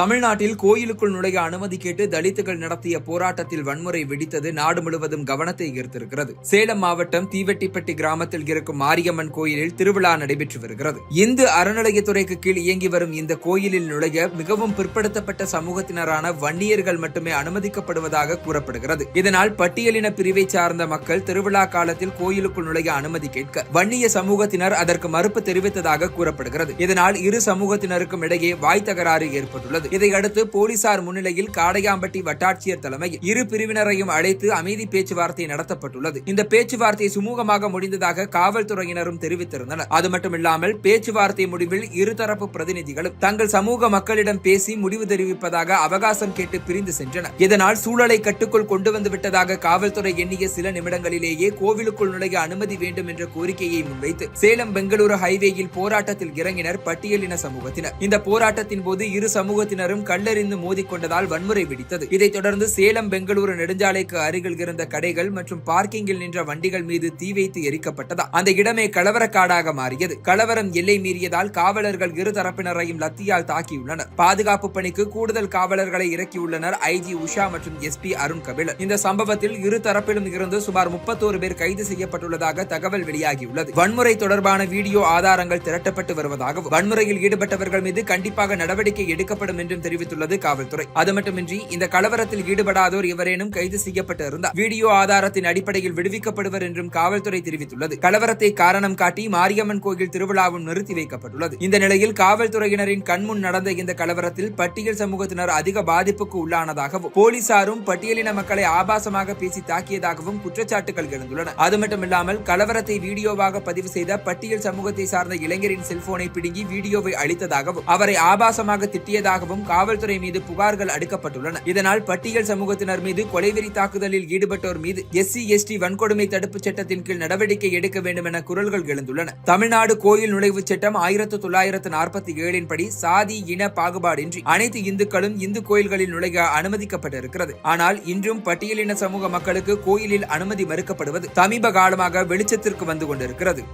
தமிழ்நாட்டில் கோயிலுக்குள் நுழைய அனுமதி கேட்டு தலித்துகள் நடத்திய போராட்டத்தில் வன்முறை வெடித்தது நாடு முழுவதும் கவனத்தை ஈர்த்திருக்கிறது. சேலம் மாவட்டம் தீவெட்டிப்பட்டி கிராமத்தில் இருக்கும் மாரியம்மன் கோயிலில் திருவிழா நடைபெற்று வருகிறது. இந்து அறநிலையத்துறைக்கு கீழ் இயங்கி வரும் இந்த கோயிலில் நுழைய மிகவும் பிற்படுத்தப்பட்ட சமூகத்தினரான வன்னியர்கள் மட்டுமே அனுமதிக்கப்படுவதாக கூறப்படுகிறது. இதனால் பட்டியலின பிரிவை சார்ந்த மக்கள் திருவிழா காலத்தில் கோயிலுக்குள் நுழைய அனுமதி கேட்க வன்னிய சமூகத்தினர் அதற்கு மறுப்பு தெரிவித்ததாக கூறப்படுகிறது. இதனால் இரு சமூகத்தினருக்கும் இடையே வாய் தகராறு ஏற்பட்டுள்ளது. இதையடுத்து போலீசார் முன்னிலையில் காடையாம்பட்டி வட்டாட்சியர் தலைமையில் இரு பிரிவினரையும் அழைத்து அமைதி பேச்சுவார்த்தை நடத்தப்பட்டுள்ளது. இந்த பேச்சுவார்த்தை சுமூகமாக முடிந்ததாக காவல்துறையினரும் தெரிவித்திருந்தனர். அது மட்டுமில்லாமல் பேச்சுவார்த்தை முடிவில் இருதரப்பு பிரதிநிதிகளும் தங்கள் சமூக மக்களிடம் பேசி முடிவு தெரிவிப்பதாக அவகாசம் கேட்டு பிரிந்து சென்றனர். இதனால் சூழலை கட்டுக்குள் கொண்டு வந்து விட்டதாக காவல்துறை எண்ணிய சில நிமிடங்களிலேயே கோவிலுக்குள் நுழைய அனுமதி வேண்டும் என்ற கோரிக்கையை முன்வைத்து சேலம் பெங்களூரு ஹைவேயில் போராட்டத்தில் இறங்கினர் பட்டியலின சமூகத்தினர். இந்த போராட்டத்தின் போது இரு சமூகத்தினரும் கல்லறிந்து மோதிக்கொண்டதால் வன்முறை வெடித்தது. இதைத் தொடர்ந்து சேலம் பெங்களூரு நெடுஞ்சாலைக்கு அருகில் இருந்த கடைகள் மற்றும் பார்க்கிங்கில் நின்ற வண்டிகள் மீது தீ வைத்து எரிக்கப்பட்டதால் அந்த இடமே கலவரக்காடாக மாறியது. கலவரம் எல்லை மீறியதால் காவலர்கள் இரு தரப்பினரையும் லத்தியால் தாக்கியுள்ளனர். பாதுகாப்பு பணிக்கு கூடுதல் காவலர்களை இறக்கியுள்ளனர் ஐஜி உஷா மற்றும் எஸ்பி அருண் கபிலர் இந்த சம்பவத்தில் இரு தரப்பிலும் இருந்து சுமார் முப்பத்தோரு பேர் கைது செய்யப்பட்டுள்ளதாக தகவல் வெளியாகியுள்ளது. வன்முறை தொடர்பான வீடியோ ஆதாரங்கள் திரட்டப்பட்டு வருவதாகவும் வன்முறையில் ஈடுபட்டவர்கள் மீது கண்டிப்பாக நடவடிக்கை எடுக்கப்படும் என்றும் தெரிவித்துள்ளது காவல்துறை. அது மட்டுமின்றி இந்த கலவரத்தில் ஈடுபடாதோர் எவரேனும் கைது செய்யப்பட்டு இருந்தார் வீடியோ ஆதாரத்தின் அடிப்படையில் விடுவிக்கப்படுவர் என்றும் காவல்துறை தெரிவித்துள்ளது. கலவரத்தை காரணம் காட்டி மாரியம்மன் கோயில் திருவிழாவும் நிறுத்தி வைக்கப்பட்டுள்ளது. இந்த நிலையில் காவல்துறையினரின் கண்முன் நடந்த இந்த கலவரத்தில் பட்டியல் சமூகத்தினர் அதிக பாதிப்புக்கு உள்ளானதாகவும் போலீசாரும் பட்டியலின மக்களை ஆபாசமாக பேசி தாக்கியதாகவும் குற்றச்சாட்டுகள் எழுந்துள்ளன. அது மட்டுமில்லாமல் கலவரத்தை வீடியோவாக பதிவு செய்த பட்டியல் சமூகத்தை சார்ந்த இளைஞரின் செல்போனை பிடுங்கி வீடியோவை அளித்ததாகவும் அவரை ஆபாசமாக திட்டியதாகவும் காவல்துறை மீது புகார்கள் அடுக்கப்பட்டுள்ளன இதனால் பட்டியல் சமூகத்தினர் மீது கொலைவெறி தாக்குதலில் ஈடுபட்டோர் மீது எஸ்சி எஸ்டி வன்கொடுமை தடுப்புச் சட்டத்தின் கீழ் நடவடிக்கை எடுக்க வேண்டும் என குரல்கள் எழுந்துள்ளன. தமிழ்நாடு கோயில் நுழைவுச் சட்டம் ஆயிரத்து தொள்ளாயிரத்து நாற்பத்தி ஏழின் படி சாதி இன பாகுபாடின்றி அனைத்து இந்துக்களும் இந்து கோயில்களில் நுழைய அனுமதிக்கப்பட்டிருக்கிறது. ஆனால் இன்றும் பட்டியலின சமூக மக்களுக்கு கோயிலில் அனுமதி மறுக்கப்படுவது சமீப காலமாக வெளிச்சத்திற்கு வந்து கொண்டிருக்கிறது.